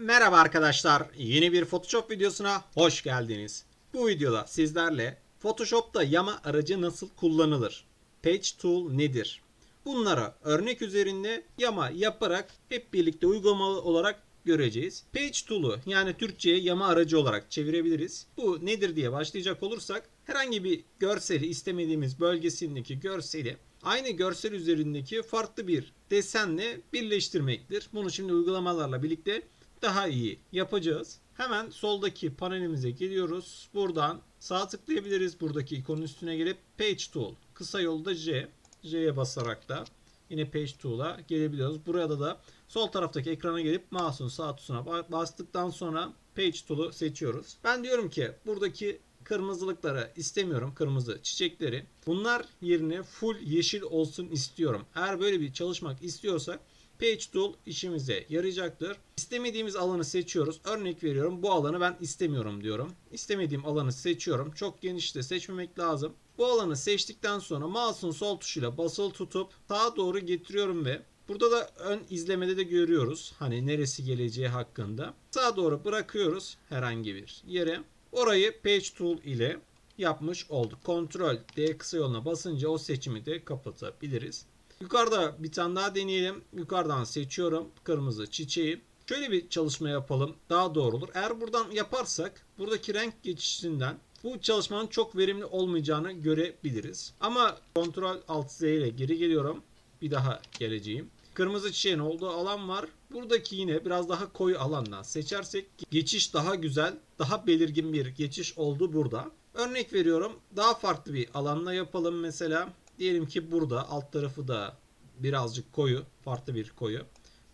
Merhaba arkadaşlar. Yeni bir Photoshop videosuna hoş geldiniz. Bu videoda sizlerle Photoshop'ta yama aracı nasıl kullanılır? Page Tool nedir? Bunlara örnek üzerinde yama yaparak hep birlikte uygulamalı olarak göreceğiz. Page Tool'u yani Türkçe'ye yama aracı olarak çevirebiliriz. Bu nedir diye başlayacak olursak herhangi bir görseli istemediğimiz bölgesindeki görseli aynı görsel üzerindeki farklı bir desenle birleştirmektir. Bunu şimdi uygulamalarla birlikte daha iyi yapacağız. Hemen soldaki panelimize geliyoruz. Buradan sağ tıklayabiliriz. Buradaki ikonun üstüne gelip Page Tool. Kısa yolda J. J'ye basarak da yine Page Tool'a gelebiliyoruz. Burada da sol taraftaki ekrana gelip mouse'un sağ tuşuna bastıktan sonra Page Tool'u seçiyoruz. Ben diyorum ki buradaki kırmızılıkları istemiyorum. Kırmızı çiçekleri. Bunlar yerine full yeşil olsun istiyorum. Eğer böyle bir çalışmak istiyorsak Page Tool işimize yarayacaktır. İstemediğimiz alanı seçiyoruz. Örnek veriyorum bu alanı ben istemiyorum diyorum. İstemediğim alanı seçiyorum. Çok geniş de seçmemek lazım. Bu alanı seçtikten sonra mouse'un sol tuşuyla basılı tutup sağa doğru getiriyorum ve Burada da ön izlemede de görüyoruz. Hani neresi geleceği hakkında. Sağa doğru bırakıyoruz herhangi bir yere. Orayı Page Tool ile yapmış olduk. Ctrl D kısa yoluna basınca o seçimi de kapatabiliriz. Yukarıda bir tane daha deneyelim. Yukarıdan seçiyorum kırmızı çiçeği. Şöyle bir çalışma yapalım. Daha doğru olur. Eğer buradan yaparsak buradaki renk geçişinden bu çalışmanın çok verimli olmayacağını görebiliriz. Ama Ctrl Alt Z ile geri geliyorum. Bir daha geleceğim. Kırmızı çiçeğin olduğu alan var. Buradaki yine biraz daha koyu alandan seçersek geçiş daha güzel, daha belirgin bir geçiş oldu burada. Örnek veriyorum. Daha farklı bir alanla yapalım mesela. Diyelim ki burada alt tarafı da birazcık koyu, farklı bir koyu.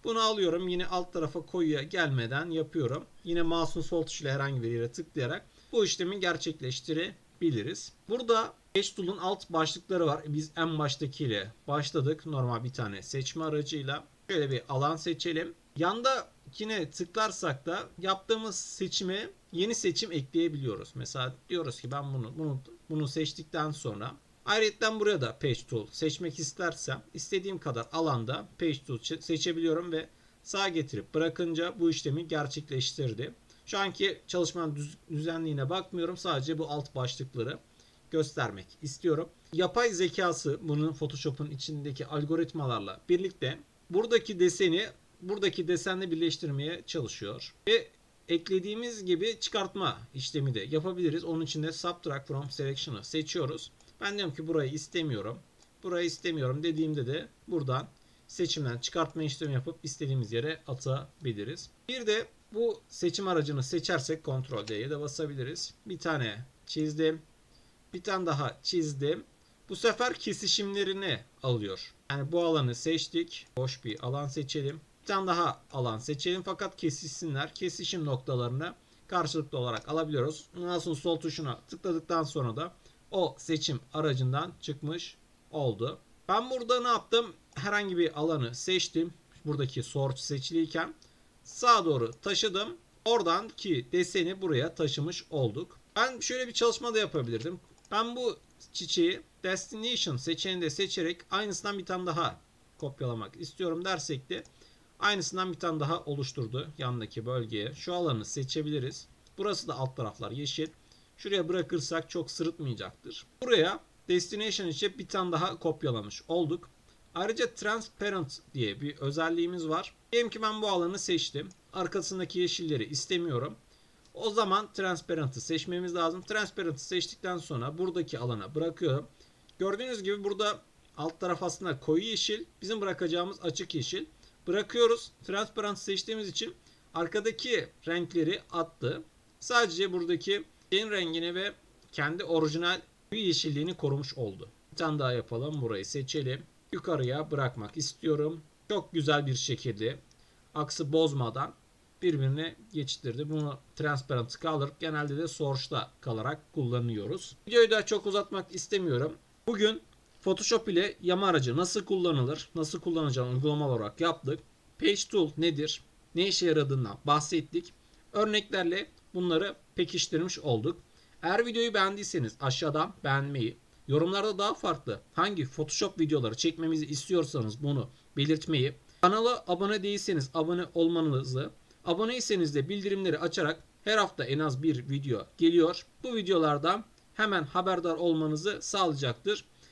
Bunu alıyorum. Yine alt tarafa koyuya gelmeden yapıyorum. Yine mouse'un sol tuşuyla herhangi bir yere tıklayarak bu işlemi gerçekleştirebiliriz. Burada Page Tool'un alt başlıkları var. Biz en baştakiyle başladık. Normal bir tane seçme aracıyla. Şöyle bir alan seçelim. Yandakine tıklarsak da yaptığımız seçime yeni seçim ekleyebiliyoruz. Mesela diyoruz ki ben bunu bunu bunu seçtikten sonra Ayrıca buraya da Page Tool seçmek istersem istediğim kadar alanda Page Tool seçebiliyorum ve sağa getirip bırakınca bu işlemi gerçekleştirdi. Şu anki çalışmanın düz, düzenliğine bakmıyorum. Sadece bu alt başlıkları göstermek istiyorum. Yapay zekası bunun Photoshop'un içindeki algoritmalarla birlikte buradaki deseni buradaki desenle birleştirmeye çalışıyor. Ve eklediğimiz gibi çıkartma işlemi de yapabiliriz. Onun için de Subtract from Selection'ı seçiyoruz. Ben diyorum ki burayı istemiyorum. Burayı istemiyorum dediğimde de buradan seçimden çıkartma işlemi yapıp istediğimiz yere atabiliriz. Bir de bu seçim aracını seçersek Ctrl D'ye de basabiliriz. Bir tane çizdim. Bir tane daha çizdim. Bu sefer kesişimlerini alıyor. Yani bu alanı seçtik. Boş bir alan seçelim. Bir tane daha alan seçelim fakat kesişsinler. Kesişim noktalarını karşılıklı olarak alabiliyoruz. Nasıl sol tuşuna tıkladıktan sonra da o seçim aracından çıkmış oldu. Ben burada ne yaptım? Herhangi bir alanı seçtim. Buradaki sort seçiliyken sağa doğru taşıdım. Oradan ki deseni buraya taşımış olduk. Ben şöyle bir çalışma da yapabilirdim. Ben bu çiçeği destination seçeneğinde seçerek aynısından bir tane daha kopyalamak istiyorum dersek de aynısından bir tane daha oluşturdu yandaki bölgeye. Şu alanı seçebiliriz. Burası da alt taraflar yeşil. Şuraya bırakırsak çok sırıtmayacaktır. Buraya destination için bir tane daha kopyalamış olduk. Ayrıca transparent diye bir özelliğimiz var. Diyelim ki ben bu alanı seçtim. Arkasındaki yeşilleri istemiyorum. O zaman transparent'ı seçmemiz lazım. Transparent'ı seçtikten sonra buradaki alana bırakıyorum. Gördüğünüz gibi burada alt taraf aslında koyu yeşil. Bizim bırakacağımız açık yeşil. Bırakıyoruz. Transparent seçtiğimiz için arkadaki renkleri attı. Sadece buradaki en rengini ve kendi orijinal yeşilliğini korumuş oldu. Bir tane daha yapalım. Burayı seçelim. Yukarıya bırakmak istiyorum. Çok güzel bir şekilde aksı bozmadan birbirine geçiştirdi. Bunu transparent kaldırıp genelde de source'da kalarak kullanıyoruz. Videoyu da çok uzatmak istemiyorum. Bugün Photoshop ile yama aracı nasıl kullanılır, nasıl kullanacağını uygulama olarak yaptık. Page Tool nedir, ne işe yaradığından bahsettik. Örneklerle bunları pekiştirmiş olduk. Eğer videoyu beğendiyseniz aşağıdan beğenmeyi, yorumlarda daha farklı hangi Photoshop videoları çekmemizi istiyorsanız bunu belirtmeyi, kanala abone değilseniz abone olmanızı, Aboneyseniz de bildirimleri açarak her hafta en az bir video geliyor. Bu videolardan hemen haberdar olmanızı sağlayacaktır.